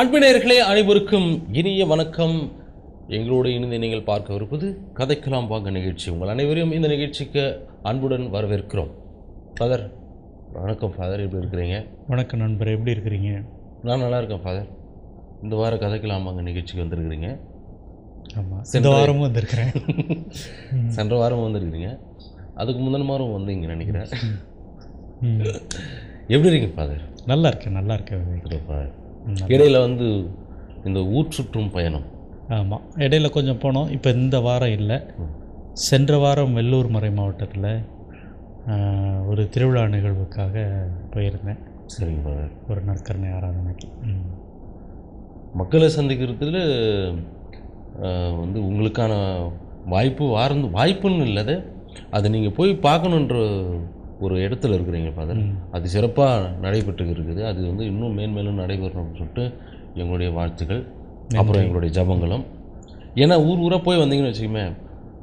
அன்பினர்களே அனைவருக்கும் இனிய வணக்கம். எங்களோடு இணைந்து நீங்கள் பார்க்கவிருப்பது கதைக்கலாம் வாங்க நிகழ்ச்சி. உங்கள் அனைவரையும் இந்த நிகழ்ச்சிக்கு அன்புடன் வரவேற்கிறோம். ஃபாதர் வணக்கம் ஃபாதர் எப்படி இருக்கிறீங்க? வணக்கம் நண்பர் எப்படி இருக்கிறீங்க? நான் நல்லா இருக்கேன் ஃபாதர் இந்த வார கதைக்கலாம் வாங்க நிகழ்ச்சிக்கு வந்திருக்கிறீங்க. ஆமாம் இந்த வாரமும் வந்திருக்கிறேன். சென்ற வாரம் வந்திருக்கிறீங்க. அதுக்கு முந்தின வாரம் வந்தீங்க நினைக்கிறேன். எப்படி இருக்கீங்க ஃபாதர் நல்லா இருக்கேன் நல்லா இருக்கேன். ஃபாதர் இடையில வந்து இந்த ஊர் சுற்றும் பயணம். ஆமாம் இடையில கொஞ்சம் போனோம். இப்போ இந்த வாரம் இல்லை. சென்ற வாரம் வெள்ளூர் மறை மாவட்டத்தில் ஒரு திருவிழா நிகழ்வுக்காக போயிருந்தேன். சரிங்க ஃபாதர் ஒரு நற்கரணை ஆராதனைக்கு. மக்களை சந்திக்கிறதுல வந்து உங்களுக்கான வாய்ப்பு வார்ந்து வாய்ப்புன்னு இல்லது அது. நீங்கள் போய் பார்க்கணுன்ற ஒரு இடத்துல இருக்கிறீங்க ஃபாதர். அது சிறப்பாக நடைபெற்று இருக்குது. அது வந்து இன்னும் மேன்மேலும் நடைபெறணும்னு சொல்லிட்டு எங்களுடைய வாழ்த்துக்கள். அப்புறம் எங்களுடைய ஜபங்களும். ஏன்னா ஊர் ஊராக போய் வந்தீங்கன்னு வச்சுக்கோமே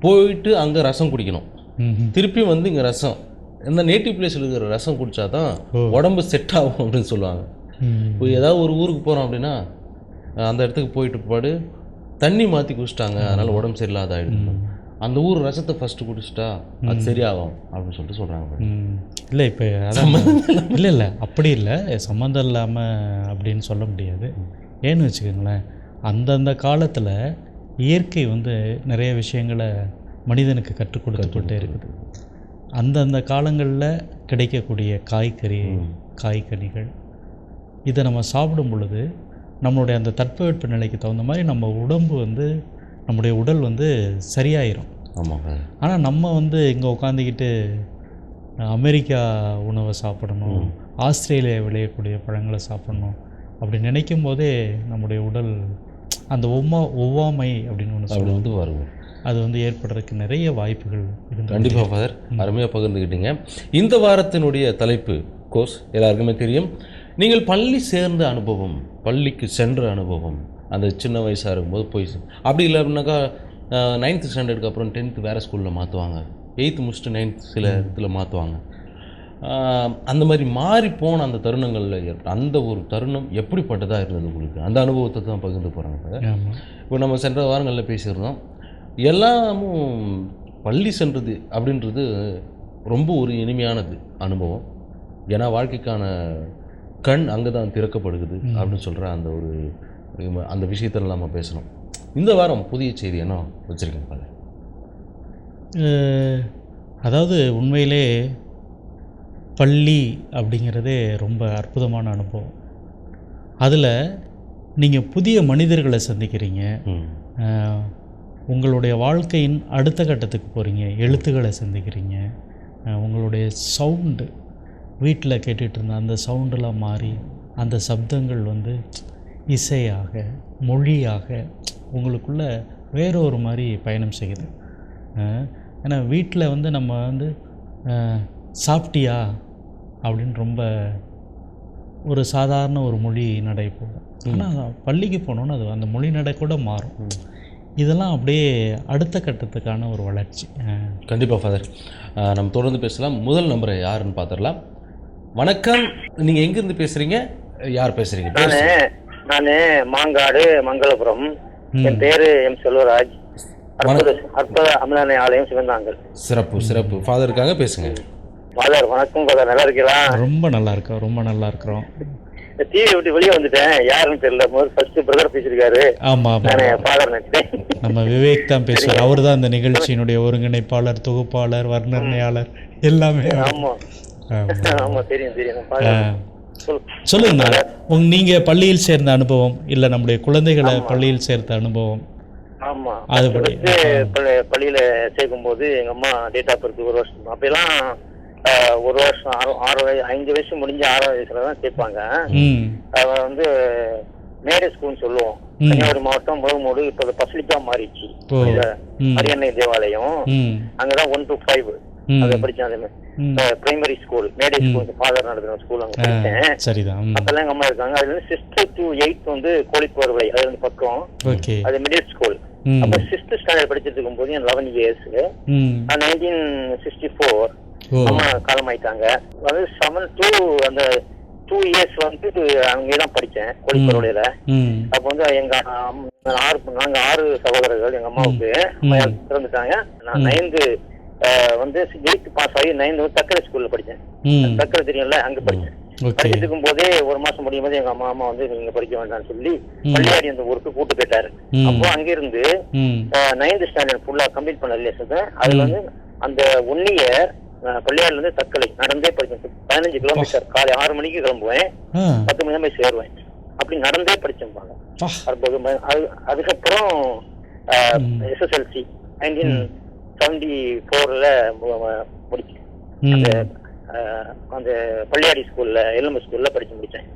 போயிட்டு அங்கே ரசம் குடிக்கணும். திருப்பி வந்து இங்கே ரசம். இந்த நேட்டிவ் பிளேஸில் இருக்கிற ரசம் குடித்தா தான் உடம்பு செட் ஆகும் அப்படின்னு சொல்லுவாங்க. இப்போ ஏதாவது ஒரு ஊருக்கு போகிறோம் அப்படின்னா அந்த இடத்துக்கு போயிட்டு பாடு தண்ணி மாற்றி குடிச்சிட்டாங்க. அதனால் உடம்பு சரியில்லாத ஆகிடும் அந்த ஊர் ரசத்தை ஃபஸ்ட்டு குடிச்சிட்டா அது சரியாகும் அப்படின்னு சொல்லிட்டு சொல்கிறாங்க. இல்லை இப்போ அதான் இல்லை இல்லை அப்படி இல்லை. சம்மந்தம் இல்லாமல் அப்படின்னு சொல்ல முடியாது. ஏன்னு வச்சுக்கோங்களேன் அந்தந்த காலத்தில் இயற்கை வந்து நிறைய விஷயங்களை மனிதனுக்கு கற்றுக் கொடுத்துக்கிட்டே இருக்குது. அந்தந்த காலங்களில் கிடைக்கக்கூடிய காய்கறி காய்கனிகள் இதை நம்ம சாப்பிடும் பொழுது நம்மளுடைய அந்த தட்பவெட்ப நிலைக்கு தகுந்த மாதிரி நம்ம உடம்பு வந்து நம்முடைய உடல் வந்து சரியாயிரும். ஆமாங்க. ஆனால் நம்ம வந்து இங்கே உட்காந்துக்கிட்டு அமெரிக்கா உணவை சாப்பிடணும் ஆஸ்திரேலியா விளையக்கூடிய பழங்களை சாப்பிடணும் அப்படி நினைக்கும் போதே நம்முடைய உடல் அந்த ஒவ்வா ஒவ்வாமை அப்படின்னு ஒன்று அப்படி வந்து வருங்க அது வந்து ஏற்படுறதுக்கு நிறைய வாய்ப்புகள் கண்டிப்பாக ஃபாதர். அருமையாக பகிர்ந்துக்கிட்டீங்க. இந்த வாரத்தினுடைய தலைப்பு கோர்ஸ் எல்லாருக்குமே தெரியும். நீங்கள் பள்ளி சேர்ந்த அனுபவம் பள்ளிக்கு சென்ற அனுபவம் அந்த சின்ன வயசாக இருக்கும்போது போய் அப்படி இல்லை அப்படின்னாக்கா நைன்த்து ஸ்டாண்டர்டுக்கு அப்புறம் டென்த்து வேறு ஸ்கூலில் மாற்றுவாங்க எயித்து முடிச்சுட்டு நைன்த் சில இடத்துல மாற்றுவாங்க அந்த மாதிரி மாறி போன அந்த தருணங்களில் ஏற்ப அந்த ஒரு தருணம் எப்படிப்பட்டதாக இருந்தது உங்களுக்கு? அந்த அனுபவத்தை தான் பகிர்ந்து போகிறாங்க இப்போ. நம்ம சென்ற வாரங்களில் பேசியிருந்தோம். எல்லாமும் பள்ளி சென்றது அப்படின்றது ரொம்ப ஒரு இனிமையானது அனுபவம். ஏன்னா வாழ்க்கைக்கான கண் அங்கே தான் திறக்கப்படுகிறது அப்படின்னு சொல்கிற அந்த ஒரு அந்த விஷயத்தில் நம்ம பேசணும். இந்த வாரம் புதிய செய்தி என்ன வச்சுருக்கேன் பாரு அஹ், அதாவது உண்மையிலே பள்ளி அப்படிங்கிறதே ரொம்ப அற்புதமான அனுபவம். அதில் நீங்கள் புதிய மனிதர்களை சந்திக்கிறீங்க. உங்களுடைய வாழ்க்கையின் அடுத்த கட்டத்துக்கு போகிறீங்க எழுத்துக்களை சந்திக்கிறீங்க. உங்களுடைய சவுண்டு வீட்டில் கேட்டுட்டு இருந்த அந்த சவுண்டெல்லாம் மாறி அந்த சப்தங்கள் வந்து இசையாக மொழியாக உங்களுக்குள்ள வேற ஒரு மாதிரி பயணம் செய்யுது. ஏன்னா வீட்டில் வந்து நம்ம வந்து சாப்பிட்டியா அப்படின்னு ரொம்ப ஒரு சாதாரண ஒரு மொழி நடை போகும். ஆனால் பள்ளிக்கு போனோன்னு அது அந்த மொழி நடை கூட மாறும். இதெல்லாம் அப்படியே அடுத்த கட்டத்துக்கான ஒரு வளர்ச்சி. கண்டிப்பாக ஃபாதர் நம்ம தொடர்ந்து பேசலாம். முதல் நம்பரை யாருன்னு பார்த்துடலாம் வணக்கம். நீங்கள் எங்கேருந்து பேசுகிறீங்க யார் பேசுகிறீங்க நானு மாங்காடு மங்களபுரம். என் பேரு எம் செல்வராஜ். அற்புத அற்புத அமலானை ஆலயம் சிவந்தாங்கல். சிறப்பு சிறப்பு. ஃபாதர் இருக்காங்க பேசுங்க. ஃபாதர் வணக்கம் ஃபாதர் நல்லா இருக்கீங்களா? ரொம்ப நல்லா இருக்கோம் ரொம்ப நல்லா இருக்கிறோம் டிவி விட்டு வெளியே வந்துட்டேன். யாருன்னு தெரியல. முதல் ஃபர்ஸ்ட் பிரதர் பேசியிருக்காரு. நானு ஃபாதர் நம்ம விவேக் தான் பேசுவார். அவர் தான் இந்த நிகழ்ச்சியினுடைய ஒருங்கிணைப்பாளர் தொகுப்பாளர் வர்ணனையாளர். எல்லாமே. ஆமா. ஆமா. ஆமா தெரியும் தெரியும். சொல்லுங்க உங்க நீங்க பள்ளியில் சேர்ந்த அனுபவம் இல்லை நம்முடைய குழந்தைகளை பள்ளியில் சேர்த்த அனுபவம்? ஆமா. அது பள்ளியில சேர்க்கும் போது எங்க அம்மா டேட் ஆஃப் பர்த் ஒரு வருஷம். அப்பெல்லாம் ஒரு வருஷம் ஆறு ஆறு வயசு ஐந்து வயசு முடிஞ்ச ஆறாவது வயசுல தான் சேர்ப்பாங்க. அவ வந்து மேடை ஸ்கூல்னு சொல்லுவோம். கன்னியாகுமரி மாவட்டம் முழுமூடு இப்போ பசிலிக்கா மாறிடுச்சு. ஓ. இந்த ம். அரியணை தேவாலயம். அங்கதான் ஒன் டு ஃபைவ். அங்க படிச்சேன் அதே ம். மாதிரி பிரைமரி ஸ்கூல் மேடை ஸ்கூல் ஃபாதர் நடத்துற ஸ்கூல் அங்க படிச்சேன் சரிதான். அப்பெல்லாம் எங்க அம்மா இருக்காங்க. அதுல இருந்து சிக்ஸ்த் டு எயித் வந்து கோழிப்போர்வை அது வந்து பக்கம். அது மிடில் ஸ்கூல் அப்ப சிக்ஸ்த் ஸ்டாண்டர்ட் படிச்சிட்டு இருக்கும் போது என் eleven years nineteen sixty four அம்மா காலமாயிட்டாங்க. அது செவன் டு அந்த டூ இயர்ஸ் வந்து அங்கேயே தான் படித்தேன் கோழிப்பரோடையில அப்போ வந்து எங்க ஆறு நாங்க ஆறு சகோதரர்கள் எங்க அம்மாவுக்கு. அம்மா இறந்துட்டாங்க. நான் நைன்த்து வந்து எயித்து பாஸ் ஆகி நைன்த் தக்கரை ஸ்கூல்ல படித்தேன். தக்கரை தெரியும்ல அங்க படித்தேன். படிச்சுட்டு இருக்கும் போதே ஒரு மாசம் முடியும் போது எங்க அம்மா அம்மா வந்து நீங்க படிக்க வேண்டாம்னு சொல்லி பள்ளியாடி அந்த ஊருக்கு கூட்டு போயிட்டாரு. அப்போ அங்கிருந்து நைன்த் ஸ்டாண்டர்ட் ஃபுல்லா கம்ப்ளீட் பண்ண இல்லையா அதுல வந்து அந்த ஒன் இயர் பள்ளியாடுல இருந்து தக்கலை நடந்தே படிச்சேன் பதினஞ்சு கிலோமீட்டர் காலை ஆறு மணிக்கு கிளம்புவேன். பத்து மணி போய் சேருவேன். அப்படி நடந்தே படிச்சேன் பாங்க. பா அற்புதம். அது- அதுக்கப்புறம் எஸ்எஸ்எல்சி நைன்டீன் செவன்டி ஃபோர்ல முடிச்சேன் அந்த பள்ளியாடி ஸ்கூல்ல எல்எம் ஸ்கூல்ல படிச்சு முடிச்சேன்.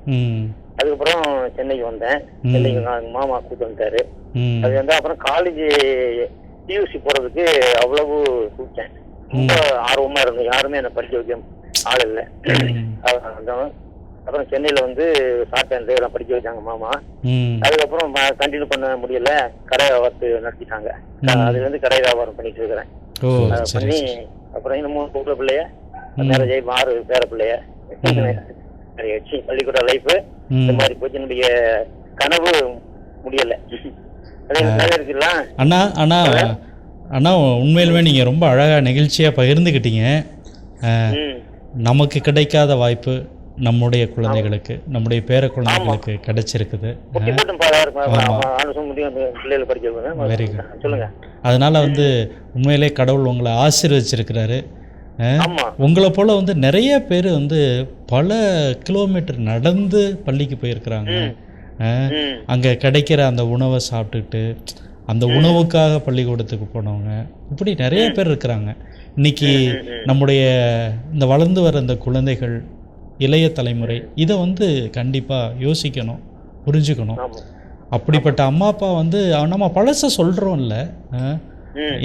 அதுக்கப்புறம் சென்னைக்கு வந்தேன். சென்னைக்கு எங்க மாமா கூட்டு வந்துட்டாரு. அது வந்து அப்புறம் காலேஜ் பியூசி போறதுக்கு அவ்வளவு கூப்பிட்டேன் ரொம்ப ஆர்வமா இருந்தேன். யாருமே என்ன படிக்க வைக்க ஆள் இல்லை. அப்புறம் சென்னையில வந்து ஷார்ட் ஹேண்ட் எல்லாம் படிக்க வச்சாங்க மாமா. அதுக்கப்புறம் கண்டினியூ பண்ண முடியல. கடை வியாபாரத்து நடத்திட்டாங்க. அதுல இருந்து கடை வியாபாரம் பண்ணிட்டு இருக்கிறேன். பண்ணி அப்புறம் இன்னும் மூணு பொம்பளை பிள்ளைய மேரேஜ் ஆகி ஆறு பேர பிள்ளைய நிறைய ஆச்சு. பள்ளிக்கூட லைஃப் இந்த. மாதிரி போச்சு. என்னுடைய கனவு முடியல. அண்ணா அண்ணா அண்ணா உண்மையிலுமே நீங்கள் ரொம்ப அழகாக நெகிழ்ச்சியாக பகிர்ந்துக்கிட்டீங்க நமக்கு கிடைக்காத வாய்ப்பு நம்முடைய குழந்தைகளுக்கு நம்முடைய பேர குழந்தைகளுக்கு கிடைச்சிருக்குது. Very good. சொல்லுங்க. அதனால் வந்து உண்மையிலே கடவுள் உங்களை ஆசீர்வச்சிருக்கிறாரு. உங்களை போல் வந்து நிறைய பேர் வந்து பல கிலோமீட்டர் நடந்து பள்ளிக்கு போயிருக்கிறாங்க. அங்கே கிடைக்கிற அந்த உணவை சாப்பிட்டுட்டு அந்த உணவுக்காக பள்ளிக்கூடத்துக்கு போனவங்க. இப்படி நிறைய பேர் இருக்கிறாங்க. இன்னைக்கு நம்முடைய இந்த வளர்ந்து வர இந்த குழந்தைகள் இளைய தலைமுறை. இதை வந்து கண்டிப்பாக யோசிக்கணும் புரிஞ்சுக்கணும். அப்படிப்பட்ட அம்மா அப்பா வந்து நம்ம பழச சொல்கிறோம்ல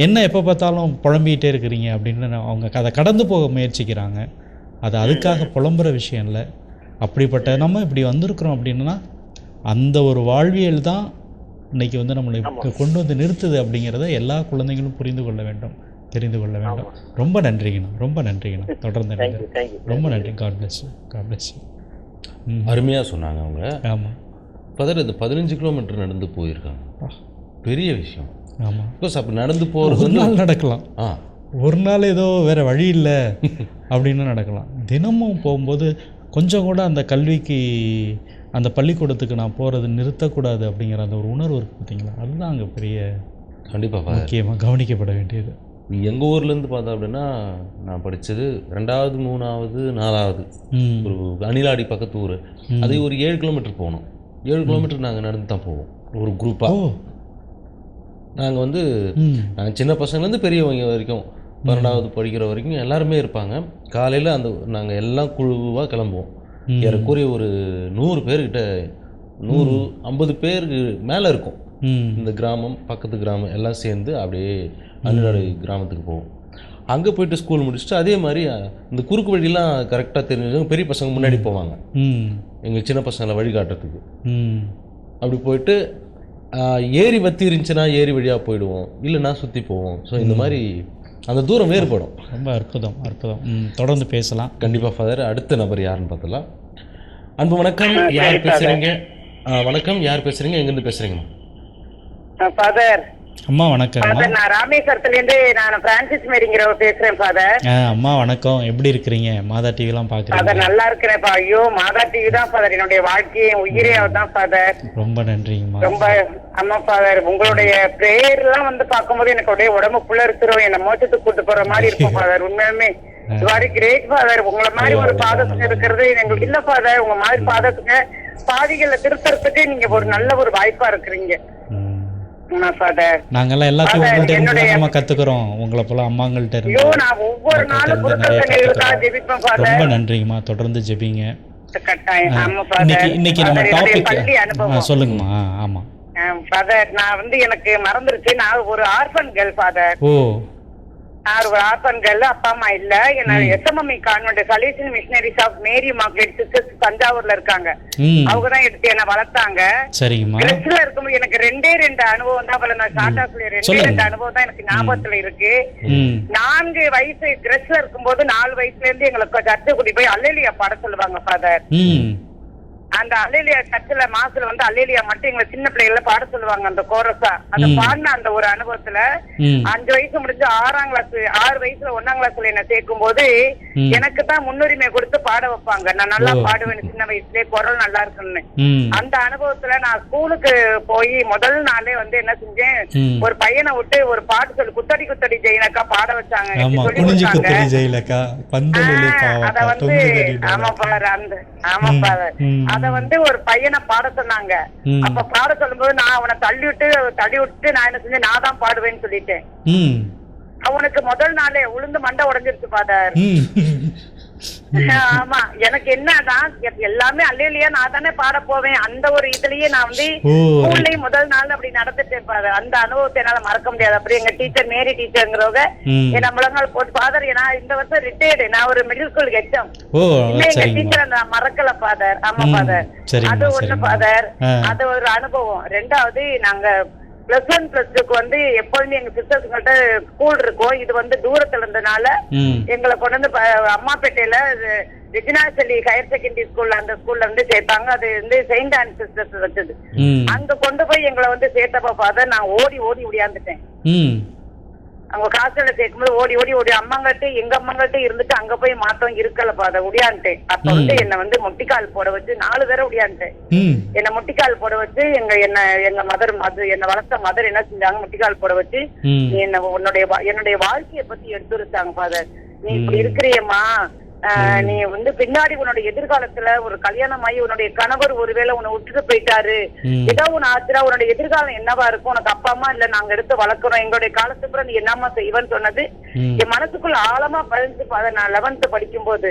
என்ன எப்போ பார்த்தாலும் புலம்பிக்கிட்டே இருக்கிறீங்க அப்படின்னு அவங்க அதை கடந்து போக முயற்சிக்கிறாங்க. அது அதுக்காக புலம்புற விஷயம் இல்லை. அப்படிப்பட்ட நம்ம இப்படி வந்திருக்கிறோம் அப்படின்னா அந்த ஒரு வாழ்வியல் தான் இன்னைக்கு வந்து நம்மளை கொண்டு வந்து நிறுத்துது அப்படிங்கிறத எல்லா குழந்தைகளும் புரிந்து கொள்ள வேண்டும். தெரிந்து கொள்ள வேண்டும். ரொம்ப நன்றிங்கண்ணா ரொம்ப நன்றிங்கண்ணா தொடர்ந்து ரொம்ப நன்றி. காட் பிளஸ் காட் பிளஸ் அருமையாக சொன்னாங்க அவங்க. ஆமாம் பதர் இந்த பதினஞ்சு கிலோமீட்டர் நடந்து போயிருக்காங்க. பெரிய விஷயம். ஆமாம் பிகாஸ் அப்படி நடந்து போகிறது நாள் நடக்கலாம். ஆ. ஒரு நாள் ஏதோ வேற வழி இல்லை அப்படின்னு நடக்கலாம். தினமும் போகும்போது கொஞ்சம் கூட அந்த கல்விக்கு அந்த பள்ளிக்கூடத்துக்கு நான் போகிறது நிறுத்தக்கூடாது அப்படிங்கிற அந்த ஒரு உணர்வு இருக்குது பார்த்தீங்களா அதுதான் அங்கே பெரிய கண்டிப்பாக முக்கியமாக கவனிக்கப்பட வேண்டியது. எங்கள் ஊர்லேருந்து பார்த்தோம் அப்படின்னா நான் படித்தது ரெண்டாவது மூணாவது நாலாவது ஒரு அணிலாடி பக்கத்து ஊர். அது ஒரு ஏழு கிலோமீட்டர் போகணும் ஏழு கிலோமீட்டர் நாங்கள் நடந்து தான் போவோம். ஒரு குரூப்பாக நாங்கள் வந்து நாங்கள் சின்ன பசங்கள்லேருந்து பெரியவங்க வரைக்கும் பன்னெண்டாவது படிக்கிற வரைக்கும் எல்லாருமே இருப்பாங்க. காலையில் அந்த நாங்கள் எல்லாம் குழுவாக கிளம்புவோம். ஏறக்குறைய ஒரு நூறு பேர்கிட்ட நூறு ஐம்பது பேருக்கு மேலே இருக்கும். இந்த கிராமம் பக்கத்து கிராமம் எல்லாம் சேர்ந்து அப்படியே அன்னிநாடு கிராமத்துக்கு போவோம். அங்கே போயிட்டு ஸ்கூல் முடிச்சுட்டு அதே மாதிரி இந்த குறுக்கு வழியெல்லாம் கரெக்டாக தெரிஞ்சவங்க பெரிய பசங்க முன்னாடி போவாங்க. ம். எங்கள் சின்ன பசங்களை வழிகாட்டுறதுக்கு. ம். அப்படி போயிட்டு ஏரி வத்தி இருந்துச்சுன்னா ஏரி வழியாக போயிடுவோம். இல்லைன்னா சுற்றி போவோம். ஸோ இந்த மாதிரி அந்த தூரம் வேறுபடும். ரொம்ப அற்புதம் அற்புதம். தொடர்ந்து பேசலாம். கண்டிப்பாக ஃபாதர் அடுத்த நபர் யாருன்னு பார்த்தலாம் அன்பு வணக்கம். யார் பேசுகிறீங்க வணக்கம். யார் பேசுகிறீங்க எங்கேருந்து பேசுகிறீங்கம்மா ஃபாதர் அம்மா வணக்கம்மா ஃபாதர் நான் ராமேஸ்வரத்துல இருந்து நான் பிரான்சிஸ் மேரிங்கிறவ பேசுறேன் ஃபாதர் அம்மா வணக்கம். எப்படி இருக்கிறீங்க? மாதா டிவிலாம் பார்க்குறீங்க? ஃபாதர் நல்லா இருக்கிறேன்ப்பா. ஐயோ மாதா டிவி தான் ஃபாதர் என்னுடைய வாழ்க்கையை உயிரே தான் ஃபாதர் ரொம்ப நன்றிங்கம்மா. ரொம்ப ஆமா ஃபாதர் உங்களுடைய பிரேயர் எல்லாம் வந்து பார்க்கும்போது எனக்கு அப்படியே உடம்பு புல்லறுத்துரும் என்ன மோச்சத்துக்கு கூட்டு போற மாதிரி இருக்கும் ஃபாதர் உண்மையுமே வெரி கிரேட் ஃபாதர் உங்களை மாதிரி ஒரு பாதத்துக்கு இருக்கிறது எங்களுக்கு இல்ல ஃபாதர் உங்க மாதிரி பாதத்துக்கு பாதிகளை திருத்தறதுக்கு நீங்க ஒரு நல்ல ஒரு வாய்ப்பா இருக்கிறீங்க. நாங்கெல்லாம் எல்லாத்தையும் என்னுடைய- நம்ம கற்றுக்குறோம் உங்களை போல அம்மாங்கள்ட்ட இருந்து. ரொம்ப நன்றிங்கம்மா. தொடர்ந்து ஜெபிங்க. கட்டாயம். ஆமா இன்னைக்கு இன்னைக்கு நம்ம டாபிக் சொல்லுங்கம்மா. ஆமாம் ஃபாதர் நான் வந்து எனக்கு மறந்துருச்சு. நான் ஒரு ஆர்ஃபன் கேர்ள் ஃபாதர். ஓ. நான் ஒரு ஆர்பன்கள் அப்பா அம்மா இல்ல. என்ன SMMI convent Salesian missionaries of Mary market sisters தஞ்சாவூர்ல இருக்காங்க. ம். அவங்க தான் எடுத்து என்ன வளர்த்தாங்க. கிரஸ்ல இருக்கும்போது எனக்கு ரெண்டே ரெண்டு அனுபவம் தான் பல நான் ஷார்ட்டா சொல்லி ரெண்டே. ரெண்டு அனுபவம் தான் எனக்கு ஞாபகத்துல இருக்கு. நான்கு வயசு கிரஸ்ல இருக்கும்போது நாலு வயசுல இருந்து எங்களுக்கு சர்ச்சை கூட்டி போய் அல்லேலியா பாட சொல்லுவாங்க ஃபாதர் அந்த அல்லேலியா சர்ச்சில் மாசுல வந்து அல்லேலியா மட்டும் எங்களை சின்ன பிள்ளைகள பாட சொல்லுவாங்க அந்த கோரஸா அந்த பாடின அந்த ஒரு அனுபவத்துல அஞ்சு வயசு முடிஞ்சு ஆறாம் கிளாஸ் ஆறு வயசுல ஒன்னாம் கிளாஸ்ல என்ன சேர்க்கும் போது. எனக்கு தான் முன்னுரிமை கொடுத்து பாட வைப்பாங்க நான் நல்லா. பாடுவேன் சின்ன வயசுலயே குரல் நல்லா இருக்குன்னு அந்த அனுபவத்துல நான் ஸ்கூலுக்கு போய் முதல் நாளே வந்து என்ன செஞ்சேன். ஒரு பையனை விட்டு ஒரு பாட்டு சொல்லி குத்தடி குத்தடி ஜெயினக்கா பாட வச்சாங்க சொல்லி கொடுத்தாங்க. அத வந்து ஆமா. பாரு அந்த ஆமா பாரு. அத வந்து ஒரு பையனை பாட சொன்னாங்க. அப்ப பாட சொல்லும்போது நான் அவனை தள்ளி விட்டு தள்ளி விட்டு நான் என்ன செஞ்சேன்? நான் தான் பாடுவேன்னு சொல்லிட்டேன். அவனுக்கு முதல் நாளே உளுந்து மண்டை உடைஞ்சிருச்சு ஃபாதர் ம். ஆமா. எனக்கு என்னதான் எல்லாமே அல்லையா நான் தானே பாட போவேன். அந்த ஒரு இதுலயே நான் வந்து ஸ்கூல்லயும் முதல் நாள் அப்படி நடந்துட்டேன். பாரு அந்த அனுபவத்தை என்னால மறக்க முடியாது. அப்படி எங்க டீச்சர் மேரி டீச்சருங்கிறவங்க. என்ன முழங்கால் போட்டு ஃபாதர் நான் இந்த வருஷம் ரிட்டையர்டு நான் ஒரு மிடில் ஸ்கூல் ஹெச்எம் எங்க டீச்சர் நான் மறக்கல ஃபாதர் ஆமா ஃபாதர் அது ஒண்ணு. ஃபாதர். அது ஒரு அனுபவம். ரெண்டாவது நாங்க பிளஸ் ஒன் பிளஸ் டூக்கு வந்து எப்பொழுதுமே எங்க சிஸ்டர்ஸ்ங்கள்ட்ட ஸ்கூல் இருக்கும். இது வந்து தூரத்துல இருந்தனால எங்களை கொண்டு வந்து அம்மாப்பேட்டையில ரெஜினாசலி ஹையர் செகண்டரி ஸ்கூல்ல அந்த ஸ்கூல்ல வந்து சேர்த்தாங்க. அது வந்து செயின்ட் ஆன் சிஸ்டர்ஸ் வச்சது. அங்க கொண்டு போய் எங்களை வந்து சேர்த்தப்ப ஃபாதர் நான் ஓடி ஓடி ஓடியாந்துட்டேன் அவங்க காசுல சேர்க்கும்போது ஓடி ஓடி ஓடி. அம்மாங்கள்ட்ட எங்க அம்மாங்கள்ட்ட இருந்துட்டு அங்க போய் மாத்தம் இருக்கல பாத உடியான்ட்டேன் அப்ப வந்து என்ன வந்து முட்டிக்கால் போட வச்சு நாலு பேரை உடியான்ட்டேன் ம். என்ன முட்டிக்கால் போட வச்சு எங்க என்ன எங்க மதர் மது என்ன வளர்த்த மதர் என்ன செஞ்சாங்க? முட்டிக்கால் போட வச்சு என்ன உன்னுடைய என்னுடைய வாழ்க்கைய பத்தி எடுத்துருச்சாங்க ஃபாதர் நீ இப்படி இருக்கிறியம்மா. நீ வந்து பின்னாடி உன்னுடைய எதிர்காலத்துல ஒரு கல்யாணம் ஆகி உன்னுடைய கணவர் ஒருவேளை உன்னை விட்டுட்டு போயிட்டாரு. ஏதோ உன் ஆச்சுரா உன்னுடைய எதிர்காலம் என்னவா இருக்கும்? உனக்கு அப்பா அம்மா இல்ல நாங்க எடுத்து வளர்க்குறோம். எங்களுடைய காலத்துக்கு நீ என்னம்மா செய்வன்னு சொன்னது. என் மனசுக்குள்ள ஆழமா பதிஞ்சு பா- நான் லெவன்த் படிக்கும் போது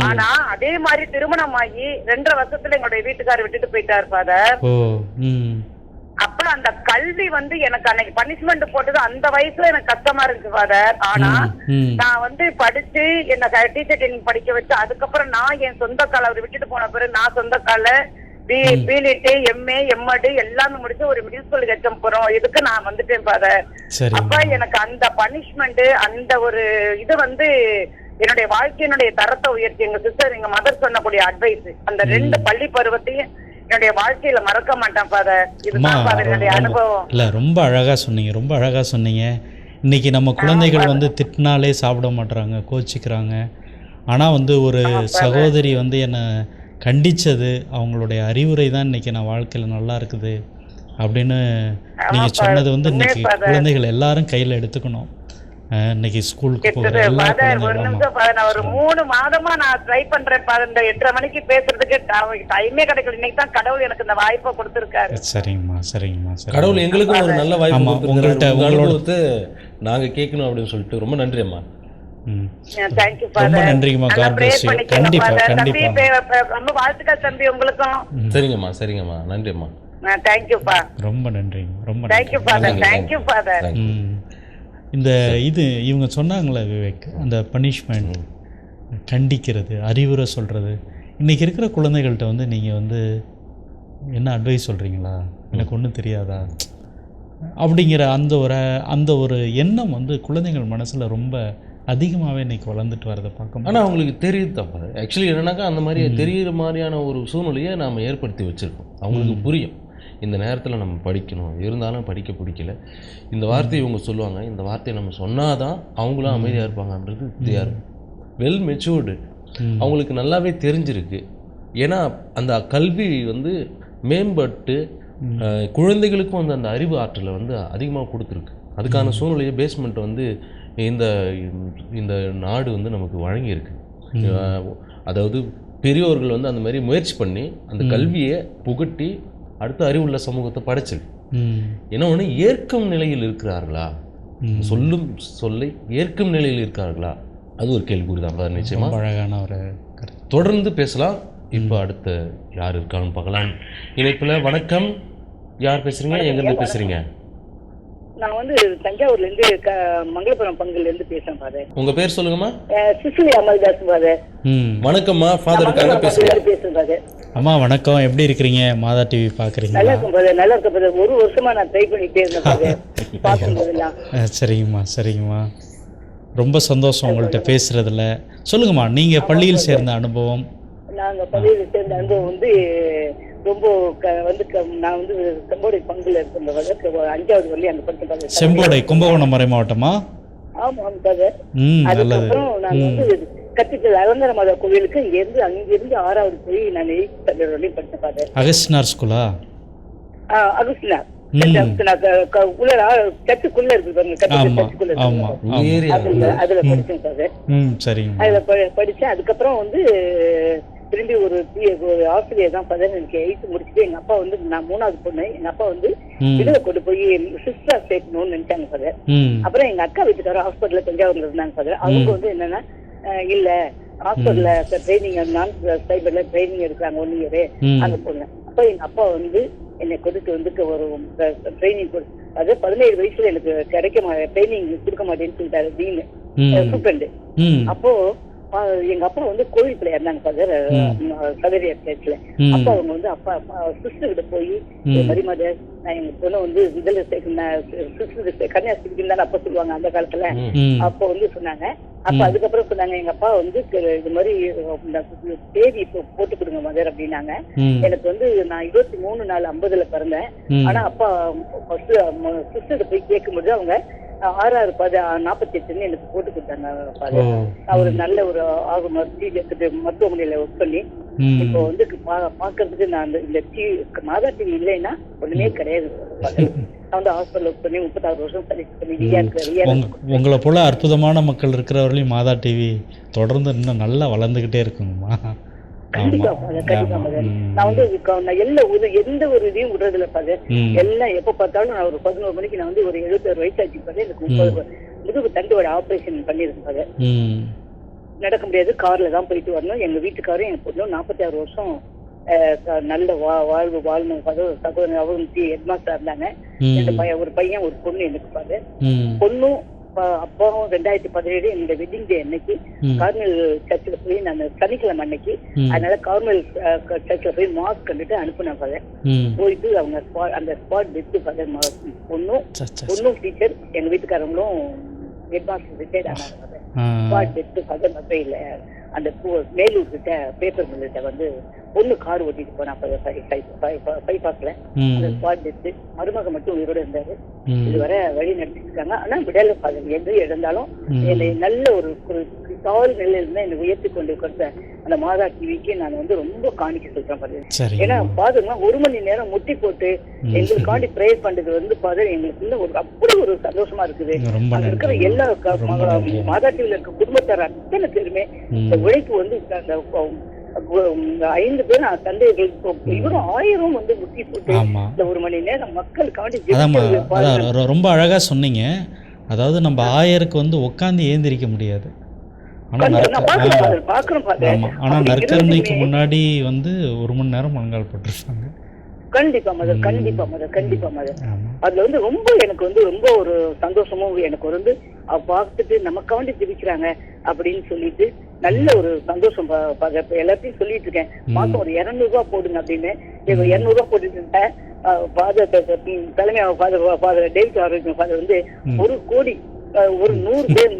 ஆனா அதே மாதிரி திருமணம் ஆகி ரெண்டரை வருஷத்துல எங்களுடைய வீட்டுக்காரர் விட்டுட்டு போயிட்டாரு ஃபாதர் ஓ ம் அப்ப அந்த கல்வி வந்து எனக்கு அன்னைக்கு பனிஷ்மெண்ட் போட்டது அந்த வயசுல எனக்கு கஷ்டமா இருந்துச்சு ஃபாதர் ஆனா நான் வந்து படிச்சு என்ன டீச்சர் ட்ரைனிங் படிக்க வச்சு அதுக்கப்புறம் நான் என் சொந்த கால அவர் விட்டுட்டு போன பிறகு நான் சொந்த கால பி பிலிட்டு எம்ஏ எம்எடு எல்லாமே முடிச்சு ஒரு மிடில் ஸ்கூல் ஹெச்எம் போறோம். இதுக்கு நான் வந்துட்டேன் ஃபாதர் அப்ப எனக்கு அந்த பனிஷ்மெண்ட் அந்த ஒரு இது வந்து என்னுடைய வாழ்க்கையினுடைய தரத்தை உயர்த்தி எங்க சிஸ்டர் எங்க மதர் சொன்னக்கூடிய அட்வைஸ் அந்த ரெண்டு பள்ளி பருவத்தையும் என்னுடைய வாழ்க்கையில மறக்க மாட்டேன் ஃபாதர் இதுதான் ஃபாதர் என்னுடைய அனுபவம். இல்லை ரொம்ப அழகாக சொன்னீங்க ரொம்ப அழகாக சொன்னீங்க. இன்னைக்கு நம்ம குழந்தைகள் வந்து திட்டினாலே சாப்பிட மாட்றாங்க கோச்சிக்கிறாங்க. ஆனால் வந்து ஒரு சகோதரி வந்து என்னை கண்டிச்சது அவங்களுடைய அறிவுரை தான் இன்னைக்கு நான் வாழ்க்கையில் நல்லா இருக்குது அப்படின்னு நீங்கள் சொன்னது வந்து இன்னைக்கு குழந்தைகள் எல்லாரும் கையில் எடுத்துக்கணும். இன்னைக்கு ஸ்கூலுக்கு ஒரு குழந்தைகளும் நிமிஷம் ஃபாதர் நான் ஒரு மூணு மாதமா நான் ட்ரை பண்றேன் இந்த எட்டரை மணிக்கு பேசுறதுக்கு. டைமே கிடைக்கல. இன்னைக்கு தான் கடவுள் எனக்கு இந்த வாய்ப்பை கொடுத்திருக்காரு. சரிங்கம்மா சரிங்கம்மா சரி கடவுள் எங்களுக்கும் ஒரு நல்ல வாய்ப்பு ஆமா, கொடுத்திருக்கிறாரு. உங்கள்ட்ட- உங்க உங்களோட- நாங்க கேட்கணும் அப்படின்னு சொல்லிட்டு ரொம்ப நன்றி அம்மா. ரொம்ப நன்றிங்கம்மா. God bless you. கண்டிப்பா, தம்பி கண்டிப்பா. ரொம்ப வாழ்த்துக்கள் தம்பி உங்களுக்கும். சரிங்கம்மா சரிங்கம்மா. நன்றி அம்மா. தேங்க்யூப்பா ரொம்ப நன்றிங்க ரொம்ப நன்றி தேங்க்யூ ஃபாதர் தேங்க்யூ ஃபாதர். இந்த இது இவங்க சொன்னாங்களே விவேக் அந்த பனிஷ்மெண்ட் கண்டிக்கிறது அறிவுரை சொல்கிறது இன்றைக்கி இருக்கிற குழந்தைகள்கிட்ட வந்து நீங்கள் வந்து என்ன அட்வைஸ் சொல்கிறீங்களா எனக்கு ஒன்றும் தெரியாதா? அப்படிங்கிற அந்த ஒரு அந்த ஒரு எண்ணம் வந்து குழந்தைகள் மனசில் ரொம்ப அதிகமாகவே இன்னைக்கு வளர்ந்துட்டு வரதை பார்க்க முடியும் ஆனா அவங்களுக்கு தெரியுது தப்பா ஆக்சுவலி என்னன்னாக்கா அந்த மாதிரி தெரியுற மாதிரியான ஒரு சூழ்நிலையை நாம ஏற்படுத்தி வச்சிருக்கோம். அவங்களுக்கு புரியும். இந்த நேரத்தில் நம்ம படிக்கணும். இருந்தாலும் படிக்க பிடிக்கல. இந்த வார்த்தையை இவங்க சொல்லுவாங்க. இந்த வார்த்தையை நம்ம சொன்னாதான் அவங்களும் அமைதியாக இருப்பாங்கன்றது தெரியாது வெல் மெச்சூர்டு. அவங்களுக்கு நல்லாவே தெரிஞ்சிருக்கு. ஏன்னா அந்த கல்வி வந்து மேம்பட்டு குழந்தைகளுக்கும் வந்து அந்த அறிவு ஆற்றலை வந்து அதிகமாக கொடுத்துருக்கு. அதுக்கான சூழ்நிலையை பேஸ்மெண்ட் வந்து இந்த இந்த நாடு வந்து நமக்கு வழங்கியிருக்கு. அதாவது பெரியோர்கள் வந்து அந்த மாதிரி முயற்சி பண்ணி அந்த கல்வியை புகட்டி அடுத்த அறிவுள்ள சமூகத்தை படைச்சிருக்கு ம். என்ன ஒன்று ஏற்கும் நிலையில் இருக்கிறார்களா. சொல்லும் சொல்லை ஏற்கும் நிலையில் இருக்கிறார்களா? அது ஒரு கேள்விக்குறி தான் நிச்சயமா? அழகான ஒரு கருத்து. தொடர்ந்து பேசலாம். இப்போ அடுத்த யார் இருக்கான்னு பார்க்கலாம். இணைப்பில் வணக்கம். யார் பேசுறீங்க? எங்கேருந்து பேசுறீங்க? நான் வந்து தஞ்சாவூர்ல இருந்து க- மங்களபுரம் பங்குல இருந்து பேசுறேன் ஃபாதர் உங்க பேர் சொல்லுங்கம்மா. சிசிலி அமல்தாஸ் ஃபாதர் ம். வணக்கம்மா. ஃபாதர் பேசுறேன் ஃபாதர் அம்மா வணக்கம். எப்படி இருக்கிறீங்க? மாதா டிவி பார்க்குறீங்களா நல்லா இருக்கும் ஃபாதர் நல்லா இருக்கும் ஃபாதர் ஒரு வருஷமா நான் ட்ரை பண்ணிட்டே இருந்தேன் சரிங்கம்மா சரிங்கம்மா. ரொம்ப சந்தோஷம் உங்கள்கிட்ட பேசுகிறதுல சொல்லுங்கம்மா நீங்கள் பள்ளியில் சேர்ந்த அனுபவம்? நாங்க பள்ளியில் சேர்ந்த அனுபவம் வந்து ரொம்ப வந்து நான் வந்து செம்போடை பங்குல ஃபாதர் அஞ்சாவது அங்க படிச்சேன் ஃபாதர் செம்போடை கும்பகோணம் மறை மாவட்டமா? ஆமா ஆமா ஃபாதர் ம் நல்லது. அதுக்கப்புறம் நான் வந்து கத்திக்கல் மாதா கோவிலுக்கு இங்க இருந்து அங்கிருந்து ஆறாவது போய் நான் எயிட் ஸ்டாண்டர்ட் படிச்சேன் ஃபாதர் அகஸ்டினார் ஸ்கூலா அகுஸ்டினா ம். உள்ள சர்ச்சுக்குள்ள இருக்கு பாருங்க சர்ச்சுக்குள்ள அதுல படிச்சேன் சார். ம் சரிங்கம்மா அதுல ப- படிச்சேன் அதுக்கப்புறம் வந்து திரும்பி ஒரு ஒரு ஆசிரியர் தான் பார்த்தா எனக்கு எயித்து முடிச்சுட்டு எங்க அப்பா வந்து நான் மூணாவது பொண்ணு. எங்க அப்பா வந்து இதுல கொண்டு போய் சிஸ்டர் சேர்க்கணும்னு நினைச்சாங்க சார். ம். அப்புறம் எங்க அக்கா வீட்டுக்காரர் ஹாஸ்பிட்டல்ல தஞ்சாவூர்ல இருந்தாங்க சார். அவங்க வந்து என்னன்னா இல்ல. ஹாஸ்பிட்டல்ல ட்ரைனிங் நான் சைபர்ல ட்ரைனிங் எடுக்கிறாங்க ஒன் இயரு அங்க போனேன் அப்ப எங்க அப்பா வந்து என்னை கொடுத்து வந்துட்டு ஒரு ட்ரைனிங் அது பதினேழு வயசுல எனக்கு கிடைக்க ட்ரைனிங் கொடுக்க மாட்டேன்னு சொல்லிட்டாரு டீன். ம். சூப்பரண்ட் அப்போ எங்க அப்பா வந்து கோவில் பிள்ளையா இருந்தாங்க சேர்ச்சில ம். அப்பா அவங்க வந்து அப்பா சிஸ்டர் கிட்ட போய் ம். மரி மதர் நான் எங்க பொண்ணை வந்து இதுல சிஸ்டர் கன்னியாஸ்திரிக்கு தான் அப்பா சொல்லுவாங்க அந்த காலத்துல. அப்போ வந்து சொன்னாங்க. அப்ப அதுக்கப்புறம் சொன்னாங்க எங்க அப்பா வந்து இது மாதிரி இந்த தேதி இப்போ போட்டு கொடுங்க மதர் அப்படின்னாங்க. எனக்கு வந்து நான் இருபத்தி மூணு நாலு ஐம்பதுல பிறந்தேன். ஆனா அப்பா ஃபர்ஸ்ட் சிஸ்டர் போய் கேட்கும்போது அவங்க ஆறாறு பத நாற்பத்தி எட்டுன்னு எனக்கு போட்டு கொடுத்தாங்க. நான் ஒரு நல்ல ஒரு ஆறு மருத்துவ எடுத்துட்டு மருத்துவமனையில ஒர்க் பண்ணி இப்போ வந்து பாக்குறதுக்கு நான் இந்த டிவி மாதா டிவி இல்லைன்னா ஒண்ணுமே கிடையாது. வந்து ஹாஸ்பிட்டல் ஒர்க் பண்ணி முப்பத்தாறு வருஷம் சர்வீஸ் பண்ணி உங்களை போல அற்புதமான மக்கள் இருக்கிறவர்களையும் மாதா டிவி தொடர்ந்து இன்னும் நல்லா வளர்ந்துக்கிட்டே இருக்குங்கம்மா. கண்டிப்பா கண்டிப்பா. நான் வந்து நான் எல்லா ஒரு எந்த ஒரு இதையும் விடுறதில்ல ஃபாதர் ம். எல்லாம் எப்ப பார்த்தாலும் நான் ஒரு பதினோரு மணிக்கு நான் வந்து ஒரு எழுபத்தாறு வயசாச்சு ஃபாதர் எனக்கு முப்பது முதுகு தண்டுவோட ஆபரேஷன் பண்ணியிருக்கேன் ம். நடக்க முடியாது. கார்ல தான் போயிட்டு வரணும். எங்க வீட்டுக்காரும் என் பொண்ணும் நாற்பத்தி ஆறு வருஷம் நல்ல வா வாழ்வு வாழணும் சகோதரன் அவரும் ஹெட் மாஸ்டர் இருந்தாங்க. ரெண்டு பையன் ஒரு பையன் ஒரு பொண்ணு எனக்கு ம். பொண்ணும் ப- அப்பாவும் ரெண்டாயிரத்தி பதினேழு என்னோட வெட்டிங் டே அன்னைக்கு. கார்மல் சர்ச்சில் போய் நான் சனிக்கிழமை அன்னைக்கு. அதனால கார்மல் சர்ச்சில் போய் மாஸ்க் கண்டுட்டு அனுப்புனேன் ஃபாதர் போயிட்டு அவங்க spot- அந்த ஸ்பாட் பெஸ்ட் ஃபாதர் பொண்ணும். பொண்ணும் டீச்சர் எங்க வீட்டுக்காரங்களும் ஹெட் மாஸ்டர் ரிட்டையர்ட் ஆனாங்க. ஸ்பாட் பெஸ்ட் ஃபாதர் மதுரையில் அந்த பூ- மேலூர் கிட்ட பேப்பர் மில்லிட்ட வந்து பொண்ணு கார் ஓட்டிட்டு போனா பைபாஸ்ல அந்த ஸ்பாட் மருமக மட்டும் உயிரோட இருந்தாரு. இதுவரை வழி நடத்திட்டு இருக்காங்க. ஆனா விடல ஃபாதர் எது இழந்தாலும். என்னை நல்ல ஒரு ஒரு தாழ் நிலையில இருந்தா என்னை உயர்த்தி கொண்டு கொடுத்த அந்த மாதா டிவிக்கு நான் வந்து ரொம்ப காணிக்க சொல்றேன் சரி ஏன்னா பாருங்க ஒரு மணி நேரம் முட்டி போட்டு எங்களுக்காண்டி ப்ரேயர் பண்றது வந்து பாரு எங்களுக்குள்ள ஒரு அப்படி ஒரு சந்தோஷமா இருக்குது. அங்க இருக்கிற எல்லா. மாதா டிவில இருக்க குடும்பத்தார் அத்தனை பேருமே. இந்த உழைப்பு வந்து ஐந்து பேர் தந்தைகள் இவரும் ஆயிரம் வந்து முட்டி போட்டு இந்த ஒரு மணி நேரம் மக்களுக்காண்டி ரொம்ப அழகாக சொன்னீங்க. அதாவது நம்ம ஆயருக்கு வந்து உட்காந்து ஏந்திரிக்க முடியாது. ஆனால் ஆனால் நற்கருணைக்கு முன்னாடி வந்து ஒரு மணி நேரம் முழங்கால் போட்டிருப்பாங்க. கண்டிப்பா மதர் கண்டிப்பா மதர் கண்டிப்பா மதர். அதுல வந்து ரொம்ப எனக்கு வந்து ரொம்ப ஒரு சந்தோஷமும் எனக்கு வந்து பார்த்துட்டு நமக்காண்டி ஜெபிக்கிறாங்க அப்படின்னு சொல்லிட்டு நல்ல ஒரு சந்தோஷம் எல்லாத்தையும் சொல்லிட்டு இருக்கேன். மாசம் ஒரு இருநூறு ரூபாய் போடுங்க அப்படின்னு. இருநூறு ரூபாய் போட்டுட்டு இருந்தேன் ஃபாதர் தலைமை father father David Arokiam father வந்து ஒரு கோடி ஒரு நூறு பேர்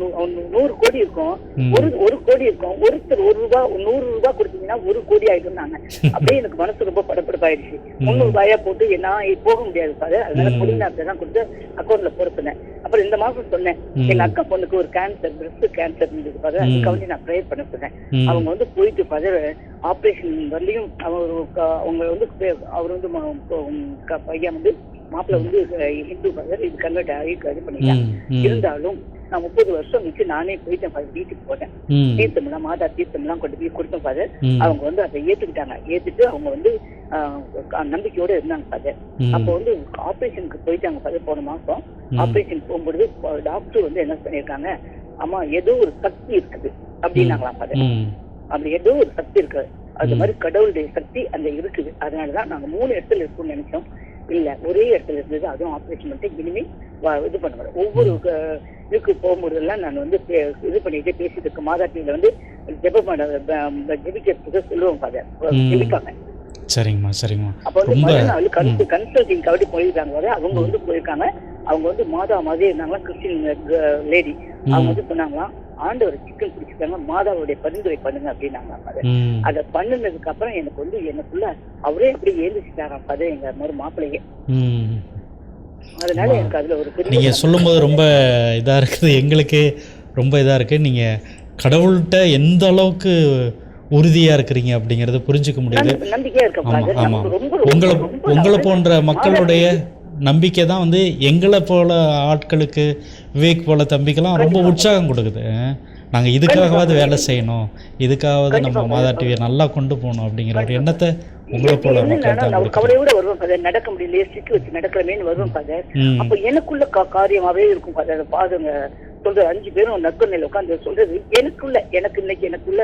நூறு கோடி இருக்கும். ஒரு ஒரு கோடி இருக்கும் ஒருத்தர் ஒரு ரூபாய் நூறு ரூபாய் கொடுத்தீங்கன்னா ஒரு கோடி ஆயிடும்னாங்க அப்படியே எனக்கு மனசு ரொம்ப படப்படப்பாயிடுச்சு முந்நூறு ரூபாயா போட்டு நான் போக முடியாது ஃபாதர் அதனால ம். புடிநாத்தை தான் கொடுத்து அக்கௌண்ட்ல பொறுப்புனேன் அப்புறம் இந்த மாசம் சொன்னேன். எங்க அக்கா பொண்ணுக்கு ஒரு கேன்சர் பிரஸ்ட் கேன்சர் இருந்தது ம். அதுக்கு வந்து நான் ப்ரேயர் பண்ண சொன்னேன். அவங்க வந்து போயிட்டு ஃபாதர் ஆபரேஷன் வரலையும் அவர் அவங்க வந்து அவர் வந்து பையன் வந்து மாப்பிள்ள வந்து ஹிந்து இது கன்வெர்ட் ஆகி இது ம். இருந்தாலும் நான் முப்பது வருஷம் வச்சு நானே போயிட்டேன் ஃபாதர் வீட்டுக்கு போனேன். தீர்த்தம்லாம் மாதா தீர்த்தம்லாம் கொண்டு போய் கொடுத்தேன் ஃபாதர். அவங்க வந்து அதை ஏத்துக்கிட்டாங்க. ஏத்துட்டு அவங்க வந்து நம்பிக்கையோட இருந்தாங்க ஃபாதர். அப்போ வந்து ஆபரேஷனுக்கு போயிட்டாங்க ஃபாதர் போன மாசம். ஆபரேஷன் போகும்பொழுது டாக்டர் வந்து என்ன பண்ணிருக்காங்க அம்மா ஏதோ ஒரு சக்தி இருக்குது. அப்படின்னாங்களாம் ஃபாதர் ம். அப்படி ஏதோ ஒரு சக்தி இருக்கு. அது மாதிரி கடவுளுடைய சக்தி அந்த இருக்குது. அதனாலதான் நாங்க மூணு இடத்துல இருக்கோம்னு நினைச்சோம். இல்ல ஒரே இடத்துல இருந்தது அதுவும் ஆபரேஷன் பண்ணிட்டு இனிமே இது பண்ணுவாங்க ஒவ்வொரு அஹ், இதுக்கு போகும்போதெல்லாம் நான் வந்து இது பண்ணிட்டு பேசிட்டு இருக்க மாதா டிவில வந்து ஜெபம் பண்ண ப- ஜெபிக்கிறதுக்கு சொல்லுவோம் ஃபாதர். ம். ஜெபிப்பாங்க சரிங்கம்மா சரிங்கம்மா. அப்ப வந்து கன்சு கன்சல்டிங் கவடி போயிருக்காங்க. அவங்க வந்து போயிருக்காங்க அவங்க வந்து மாதா மாதிரி இருந்தாங்களா கிறிஸ்டின் லேடி அவங்க வந்து சொன்னாங்களாம் ஆண்டவர் சிக்கன் பிடிச்சிருக்காங்க மாதாவுடைய பரிந்துரை பண்ணுங்க அப்படின்னாங்க அதை. பண்ணுனதுக்கு அப்புறம் எனக்கு வந்து எனக்குள்ள அவரே அப்படி ஏந்திச்சிட்டாராம் ஃபாதர் எங்க மறு மாப்பிள்ளையே. அதனால எனக்கு அதுல ஒரு பெரிய நீங்கள் சொல்லும்போது ரொம்ப இதாக இருக்குது. எங்களுக்கு ரொம்ப இதாக இருக்குது நீங்கள் கடவுள்கிட்ட எந்த அளவுக்கு உறுதியாக இருக்கிறீங்க அப்படிங்கிறத புரிஞ்சுக்க முடியுது. இருக்க ரொம்ப- உங்களை உங்களை. போன்ற மக்களுடைய நம்பிக்கை தான் வந்து எங்களை போல ஆட்களுக்கு விவேக் போல தம்பிக்கெல்லாம் ரொம்ப உற்சாகம் கொடுக்குது. நாங்கள் இதுக்காகவாவது வேலை செய்யணும். இதுக்காகவாது நம்ம மாதா டிவியை நல்லா கொண்டு போகணும் அப்படிங்கிற ஒரு எண்ணத்தை உங்களை போல கவலையோட வருவேன் ஃபாதர் நடக்க முடியலையே ஸ்டிக் வச்சு நடக்கலமேன்னு வருவேன் ஃபாதர் ம். அப்ப எனக்குள்ள கா- காரியமாவே இருக்கும் ஃபாதர் பாருங்க. சொல்ற அஞ்சு பேரும் நற்கொண்டையில உட்காந்து சொல்றது எனக்குள்ள எனக்கு இன்னைக்கு எனக்குள்ள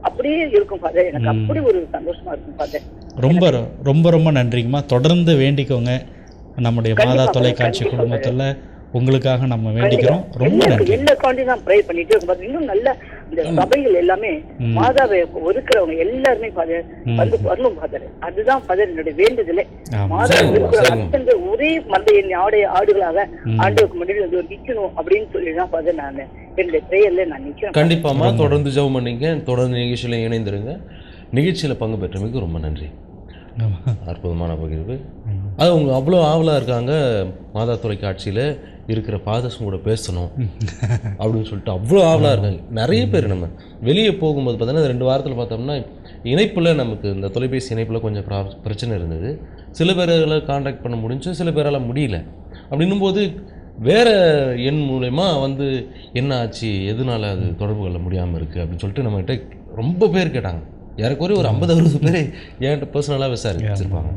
அப்படியே இருக்கும் ஃபாதர் எனக்கு அப்படி ஒரு சந்தோஷமா இருக்கும் ஃபாதர் ரொம்ப ரொம்ப ரொம்ப நன்றிங்கம்மா. தொடர்ந்து வேண்டிக்கோங்க. நம்முடைய மாதா தொலைக்காட்சி. குடும்பத்தில் உங்களுக்காக நம்ம வேண்டிக்கிறோம். ரொம்ப நன்றி. எல்லா காண்டி தான் ப்ரே பண்ணிட்டு இருக்கும். இன்னும் நல்ல இந்த சபைகள் எல்லாமே. மாதாவை ஒதுக்குறவங்க எல்லாருமே ஃபாதர் வந்து வரணும் ஃபாதர் அதுதான் ஃபாதர் என்னுடைய வேண்டுதலே. ஆமா. மாதா சரிங்க, இருக்கிற சரிங்க. அத்தனை ஒரே மந்தையின் ஆடை ஆடுகளாக ஆண்டவருக்கு முன்னாடி வந்து ஒரு நிக்கணும் அப்படின்னு சொல்லி தான் ஃபாதர் நான். என்னுடைய ப்ரேயர்ல நான் நிக்கிறேன். கண்டிப்பாம்மா தொடர்ந்து ஜெபம் பண்ணீங்க. தொடர்ந்து நிகழ்ச்சியில் இணைந்திருங்க. நிகழ்ச்சியில் பங்கு பெற்றமைக்கு ரொம்ப நன்றி. அற்புதமான பகிர்வு. அது அவங்க அவ்வளோ ஆவலாக இருக்காங்க. மாதா தொலைக்காட்சியில் இருக்கிற ஃபாதர்ஸும் கூட பேசணும். அப்படின்னு சொல்லிட்டு அவ்வளோ ஆவலாக இருக்காங்க. நிறைய பேர் நம்ம வெளியே போகும்போது பார்த்தீங்கன்னா ரெண்டு வாரத்தில் பார்த்தோம்னா இணைப்பில் நமக்கு இந்த தொலைபேசி இணைப்பில் கொஞ்சம் ப்ரா- பிரச்சனை இருந்தது. சில பேர்களை காண்டாக்ட் பண்ண முடிஞ்சு சில பேரால் முடியல. அப்படின்னும் போது வேற எண் மூலயமா வந்து என்ன ஆச்சு எதனால அது தொடர்பு கொள்ள முடியாமல் இருக்குது அப்படின்னு சொல்லிட்டு நம்மகிட்ட ரொம்ப பேர் கேட்டாங்க. ஏறக்குறைய ஒரு ஐம்பது அறுபது பேர் என்கிட்ட பர்சனலாக விசாரிச்சிருப்பாங்க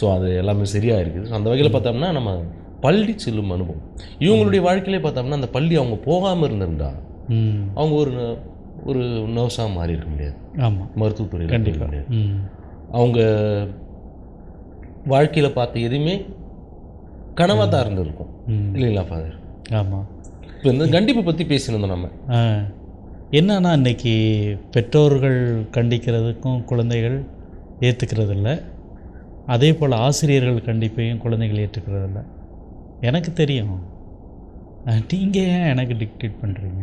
ஸோ அது எல்லாமே சரியாக இருக்குது ஸோ அந்த வகையில் பார்த்தோம்னா நம்ம பள்ளி செல்லும் அனுபவம். இவங்களுடைய வாழ்க்கையிலே பார்த்தோம்னா அந்த பள்ளி அவங்க போகாமல் இருந்திருந்தா அவங்க ஒரு ஒரு நர்ஸாக மாறி இருக்க முடியாது. ஆமாம் மருத்துவத்துறையில் கண்டிப்பாக முடியாது. அவங்க வாழ்க்கையில் பார்த்த எதுவுமே கனவாக தான் இருந்திருக்கும். இல்லைங்களா ஃபாதர்? ஆமாம் இப்போ இந்த கண்டிப்பை பற்றி பேசியிருந்தோம் நம்ம. என்னன்னா இன்னைக்கு பெற்றோர்கள் கண்டிக்கிறதுக்கும் குழந்தைகள் ஏற்றுக்கிறது இல்லை அதே போல் ஆசிரியர்கள் கண்டிப்பையும் குழந்தைகள் ஏற்றுக்கிறது இல்லை எனக்கு தெரியும். நீங்கள் ஏன் எனக்கு டிக்டேட் பண்ணுறீங்க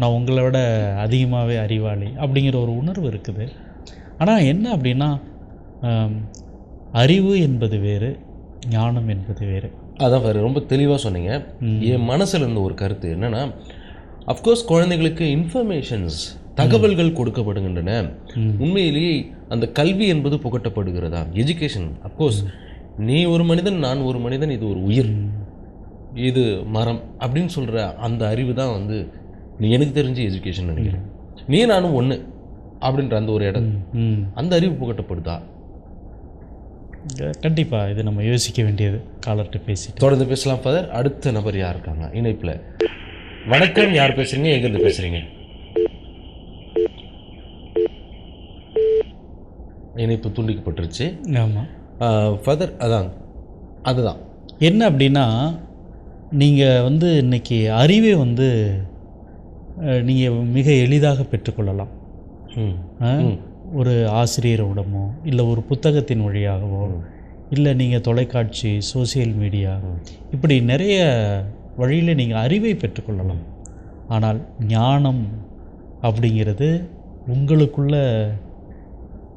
நான் உங்களை விட அதிகமாகவே அறிவாளி அப்படிங்கிற ஒரு உணர்வு இருக்குது. ஆனால் என்ன அப்படின்னா அறிவு என்பது வேறு ஞானம் என்பது வேறு. அதான் ஃபாதர் ரொம்ப தெளிவாக சொன்னீங்க. என் மனசில் இருந்த ஒரு கருத்து என்னன்னா அஃப்கோர்ஸ் குழந்தைகளுக்கு இன்ஃபர்மேஷன்ஸ் தகவல்கள் கொடுக்கப்படுகின்றன. உண்மையிலேயே அந்த கல்வி என்பது புகட்டப்படுகிறதா? எஜுகேஷன் அஃப்கோர்ஸ் நீ ஒரு மனிதன் நான் ஒரு மனிதன் இது ஒரு உயிர். இது மரம் அப்படின்னு சொல்கிற அந்த அறிவு தான் வந்து நீ எனக்கு தெரிஞ்ச எஜுகேஷன் நினைக்கிறேன். நீ நானும் ஒன்று அப்படின்ற அந்த ஒரு இடம். அந்த அறிவு புகட்டப்படுதா? கண்டிப்பாக இது நம்ம யோசிக்க வேண்டியது. காலர்கிட்ட பேசிட்டு. தொடர்ந்து பேசலாம் ஃபாதர் அடுத்த நபர் யார் இருக்காங்க? இணைப்பில். வணக்கம். யார் பேசுறீங்க? எங்கேருந்து பேசுறீங்க? இணைப்பு துண்டிக்கப்பட்டுருச்சு. ஆமாம் ஃபாதர் அதான். அதுதான். என்ன அப்படின்னா நீங்கள் வந்து இன்னைக்கு அறிவை வந்து நீங்கள் மிக எளிதாக பெற்றுக்கொள்ளலாம். ஒரு ஆசிரியரோடமோ இல்லை ஒரு புத்தகத்தின் வழியாகவோ இல்லை நீங்கள் தொலைக்காட்சி சோசியல் மீடியா இப்படி நிறைய வழியில் நீங்கள் அறிவை பெற்றுக்கொள்ளலாம். ஆனால் ஞானம் அப்படிங்கிறது உங்களுக்குள்ள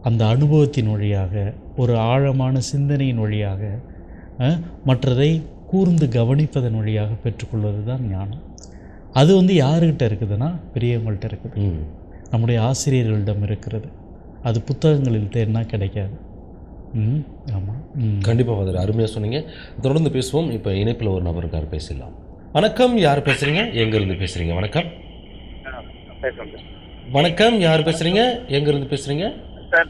அந்த அனுபவத்தின் வழியாக ஒரு ஆழமான சிந்தனையின் வழியாக மற்றதை கூர்ந்து கவனிப்பதன் வழியாக பெற்றுக்கொள்வது தான் ஞானம். அது வந்து யாருக்கிட்ட இருக்குதுன்னா பெரியவங்கள்ட்ட இருக்குது. நம்முடைய ஆசிரியர்களிடம் இருக்கிறது. அது புத்தகங்களில் தேடினா கிடைக்காது. ம் ஆமாம் ம். கண்டிப்பாக ஃபாதர் அருமையாக சொன்னீங்க. தொடர்ந்து பேசுவோம். இப்போ இணைப்பில் ஒரு நபர் இருக்கார் பேசலாம் வணக்கம். யார் பேசுறீங்க? எங்கேருந்து பேசுறீங்க? வணக்கம். வணக்கம். யார் பேசுறீங்க? எங்கேருந்து பேசுறீங்க? சார்.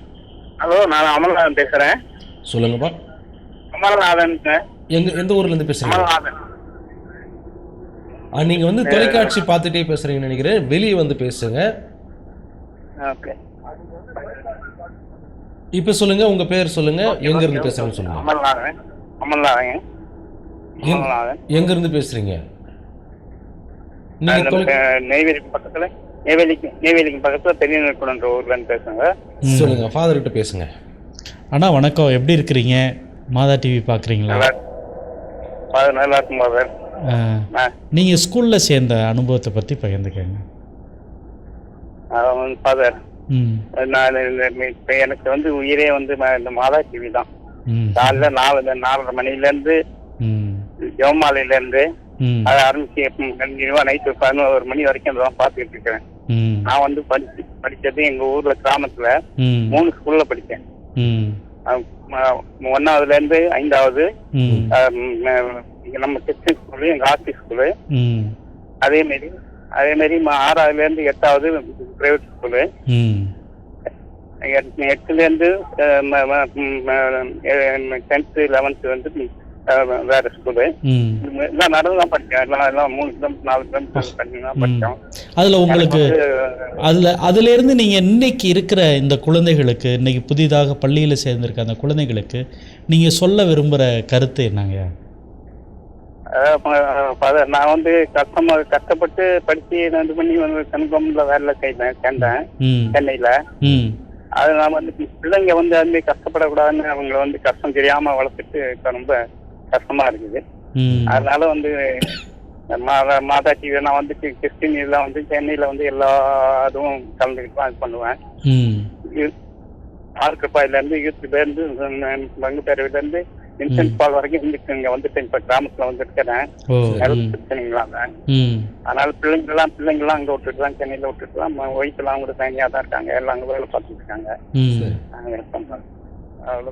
ஹலோ நான் அமல்நாதன் பேசுறேன். சொல்லுங்கப்பா. அமல்நாதன் சார். எங்க எந்த ஊர்லேருந்து பேசுறீங்க? அமல்நாதன். நீங்க வந்து தொலைக்காட்சி பார்த்துட்டே பேசுறீங்கன்னு நினைக்கிறேன். வெளியே வந்து பேசுங்க. ஓகே. இப்போ சொல்லுங்க உங்க பேர் சொல்லுங்க. எங்க இருந்து பேசுறேன்னு சொல்லுங்க. அமல்நாதன். அமல்நாதன். எங்கேருந்து பேசுகிறீங்க நீங்கள் அந்த, தொலை அஹ், நெய்வேலிக்கு பக்கத்துல நெய்வேலிக்கு நெய்வேலிக்கு பக்கத்துல பெரிய நெற்குடன்ற ஊர்ல இருந்து பேசுங்க சொல்லுங்கள் ஃபாதர்கிட்ட பேசுங்க. அண்ணா வணக்கம். எப்படி இருக்கிறீங்க? மாதா டிவி பார்க்குறீங்களா நல்லா ஃபாதர் நல்லா இருக்கும் ஃபாதர் ஆ. நீங்கள் ஸ்கூலில் சேர்ந்த அனுபவத்தை பற்றி பகிர்ந்துக்கங்க. ஃபாதர் நான் இப்ப எனக்கு வந்து உயிரே வந்து இந்த மாதா டிவி தான். காலைல நாலு நாலரை மணில இருந்து ம். ஜெவமாலையில இருந்து ம். அதை ஆரம்பிச்சு கண்டினியூவா நைட்டு பதினோரு மணி வரைக்கும் தான் பார்த்துட்டு இருக்கிறேன். நான் வந்து படிச்சு படிச்சது எங்க ஊர்ல கிராமத்துல மூணு ஸ்கூல்ல படிச்சேன். ஒண்ணாவதுல இருந்து ஐந்தாவது நம்ம கிறிஸ்டின் ஸ்கூலு எங்க ஆர்த்தி ஸ்கூலு அதே மாதிரி அதே மாதிரி ஆறாவதுல இருந்து எட்டாவது பிரைவேட் ஸ்கூலு எட்டுல இருந்து டென்த்து லெவன்த்து வந்து வேற ஸ்கூலு எல்லாம் நடந்து தான் படிச்சேன். எல்லாம் எல்லாம் மூணு கிலோமீட்டர் நாலு கிலோமீட்டர் பண்ணி தான் படித்தோம் அதில் உங்களுக்கு அதில் அதிலேருந்து நீங்கள் இன்னைக்கு இருக்கிற இந்த குழந்தைகளுக்கு இன்னைக்கு புதிதாக பள்ளியில் சேர்ந்திருக்க அந்த குழந்தைகளுக்கு நீங்கள் சொல்ல விரும்புகிற கருத்து என்னங்க? நான் வந்து கஷ்டமா கஷ்டப்பட்டு படிச்சு இது பண்ணி வந்து கன்கம்ல வேலை செய்தேன் சேர்ந்தேன் சென்னையில. அது நான் வந்து பிள்ளைங்க வந்து அது கஷ்டப்படக்கூடாதுன்னு அவங்கள வந்து கஷ்டம் தெரியாம வளர்த்துட்டு ரொம்ப கஷ்டமா இருக்குது. அதனால வந்து மாதா மாதா டிவி நான் வந்து கிறிஸ்டின் இதெல்லாம் வந்து சென்னையில வந்து எல்லா இதுவும் கலந்துக்கிட்டு தான் இது பண்ணுவேன். ம். ஆர்கப்பாயில இருந்து யூத்ல இருந்து பங்கு பேரவையில இருந்து இன்சென்ட் பால் வரைக்கும் இருந்துட்டு இங்க வந்துட்டேன் இப்ப கிராமத்துல வந்து இருக்கிறேன் ஓ நிறைய ம். பிரச்சனைங்களாங்க ம். அதனால பிள்ளைங்கெல்லாம் பிள்ளைங்கெல்லாம் அங்க விட்டுட்டு தான் சென்னையில விட்டுட்டு தான் ஒய்ஃபெல்லாம் கூட தனியா தான் இருக்காங்க. எல்லாம் அங்க வேலை பார்த்துட்டு இருக்காங்க.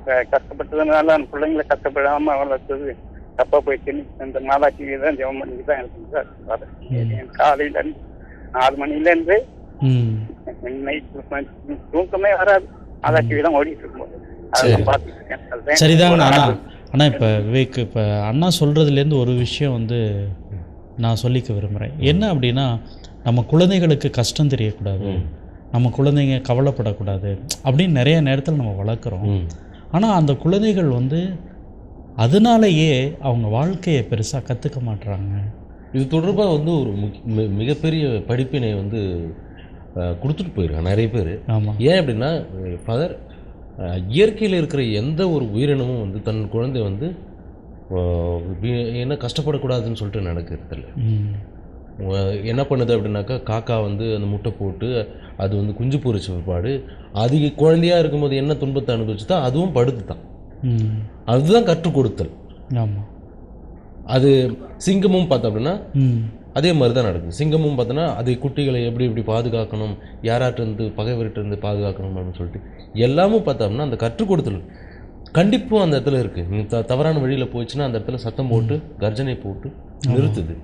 க- கஷ்டப்பட்டதுனால அந்த பிள்ளைங்களை கஷ்டப்படாம வளர்த்தது தப்பா போயிடுச்சு. இந்த மாதா டிவி தான் ஜெபம் பண்ணிட்டு தான். அது காலையில நாலு மணில இருந்து ம். நைட் தூக்கமே வராது. மாதா டிவி தான் ஓடிட்டு இருக்கும்போது சரிதாங்க அண்ணா. அண்ணா இப்போ விவேக் இப்போ அண்ணா சொல்கிறதுலேருந்து ஒரு விஷயம் வந்து நான் சொல்லிக்க விரும்புகிறேன் என்ன அப்படின்னா நம்ம குழந்தைகளுக்கு கஷ்டம் தெரியக்கூடாது. நம்ம குழந்தைங்க கவலைப்படக்கூடாது அப்படின்னு நிறைய நேரத்தில் நம்ம வளர்க்குறோம். ஆனால் அந்த குழந்தைகள் வந்து அதனாலேயே அவங்க வாழ்க்கையை பெருசாக கற்றுக்க மாட்றாங்க. இது தொடர்பாக வந்து ஒரு மிகப்பெரிய படிப்பினை வந்து கொடுத்துட்டு போயிருக்காங்க நிறைய பேர். ஆமாம் ஏன் அப்படின்னா ஃபாதர் இயற்கையில் இருக்கிற எந்த ஒரு உயிரினமும் வந்து தன் குழந்தை வந்து என்ன கஷ்டப்படக்கூடாதுன்னு சொல்லிட்டு நடக்கிறது இல்லை என்ன பண்ணுது அப்படின்னாக்கா காக்கா வந்து அந்த முட்டை போட்டு அது வந்து குஞ்சு பொரிச்ச பிற்பாடு அது குழந்தையாக இருக்கும்போது என்ன துன்பத்தை அனுபவிச்சுதோ அதுவும் படுத்து தான் அதுதான் கற்றுக் கொடுத்தல். ஆமாம் அது சிங்கமும் பார்த்தோம் அப்படின்னா அதே மாதிரி தான் நடக்குது. சிங்கமும் பார்த்தோன்னா அதை குட்டிகளை எப்படி எப்படி பாதுகாக்கணும் யாராட்டிருந்து பகைவர்கிட்டருந்து பாதுகாக்கணும் அப்படின்னு சொல்லிட்டு எல்லாமும் பார்த்தோம்னா அந்த கற்றுக் கொடுத்தல். கண்டிப்பும் அந்த இடத்துல இருக்குது த தவறான வழியில் போச்சுன்னா அந்த இடத்துல சத்தம் போட்டு கர்ஜனை போட்டு நிறுத்துது.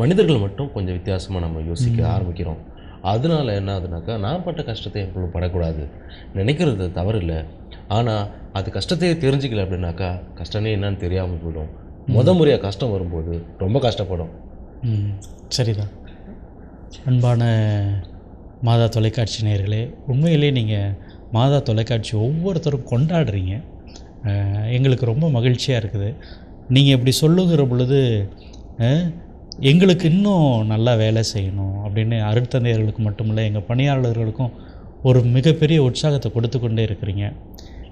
மனிதர்கள் மட்டும் கொஞ்சம் வித்தியாசமாக நம்ம யோசிக்க ஆரம்பிக்கிறோம். அதனால என்ன ஆகுதுனாக்கா நான் பட்ட கஷ்டத்தை என் பிள்ளை படக்கூடாது. நினைக்கிறது தவறு இல்லை ஆனால் அது கஷ்டத்தையே தெரிஞ்சுக்கல அப்படின்னாக்கா கஷ்டமே என்னன்னு தெரியாமல் போயிடும். முத முறையாக கஷ்டம் வரும்போது ரொம்ப கஷ்டப்படும். சரிதான். அன்பான மாதா தொலைக்காட்சி நேயர்களே உண்மையிலே நீங்கள் மாதா தொலைக்காட்சி ஒவ்வொருத்தரும் கொண்டாடுறீங்க. எங்களுக்கு ரொம்ப மகிழ்ச்சியாக இருக்குது. நீங்கள் இப்படி சொல்லுகிற பொழுது எங்களுக்கு இன்னும் நல்லா வேலை செய்யணும் அப்படின்னு அருட்தந்தையர்களுக்கு மட்டுமில்லை எங்கள் பணியாளர்களுக்கும் ஒரு மிகப்பெரிய உற்சாகத்தை கொடுத்து கொண்டே இருக்கிறீங்க.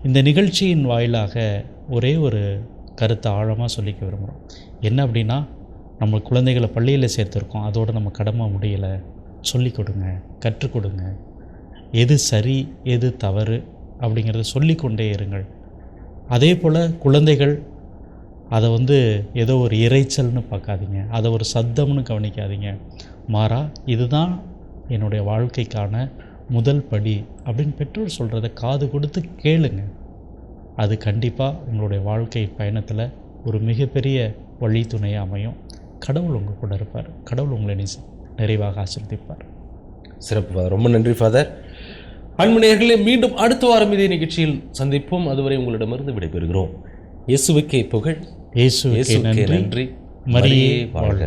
இந்த நிகழ்ச்சியின் வாயிலாக ஒரே ஒரு கருத்தை ஆழமாக சொல்லிக்க விரும்புகிறோம் என்ன அப்படின்னா நம்ம குழந்தைகளை பள்ளியில் சேர்த்துருக்கோம். அதோடு நம்ம கடமை முடியலை. சொல்லிக் கொடுங்க கற்றுக் கொடுங்க. எது சரி எது தவறு அப்படிங்கிறத சொல்லிக்கொண்டே இருங்கள். அதே போல் குழந்தைகள் அதை வந்து ஏதோ ஒரு இரைச்சல்னு பார்க்காதீங்க. அதை ஒரு சத்தம்னு கவனிக்காதீங்க. மாறா இதுதான் என்னுடைய வாழ்க்கைக்கான முதல் படி அப்படின்னு பெற்றோர் சொல்கிறத காது கொடுத்து கேளுங்க. அது கண்டிப்பாக உங்களுடைய வாழ்க்கை பயணத்தில் ஒரு மிகப்பெரிய வழித்துணையாக அமையும். கடவுள் உங்கள் கூட இருப்பார். கடவுள் உங்களை நிறைவாக ஆசிர்வதிப்பார். சிறப்பு ரொம்ப நன்றி ஃபாதர். அன்பு மீண்டும் அடுத்த வாரம் இதே நிகழ்ச்சியில் சந்திப்போம். அதுவரை உங்களிடமிருந்து விடைபெறுகிறோம். இயேசுவுக்கே புகழ். இயேசுவுக்கே நன்றி. மரியே வாழ்க.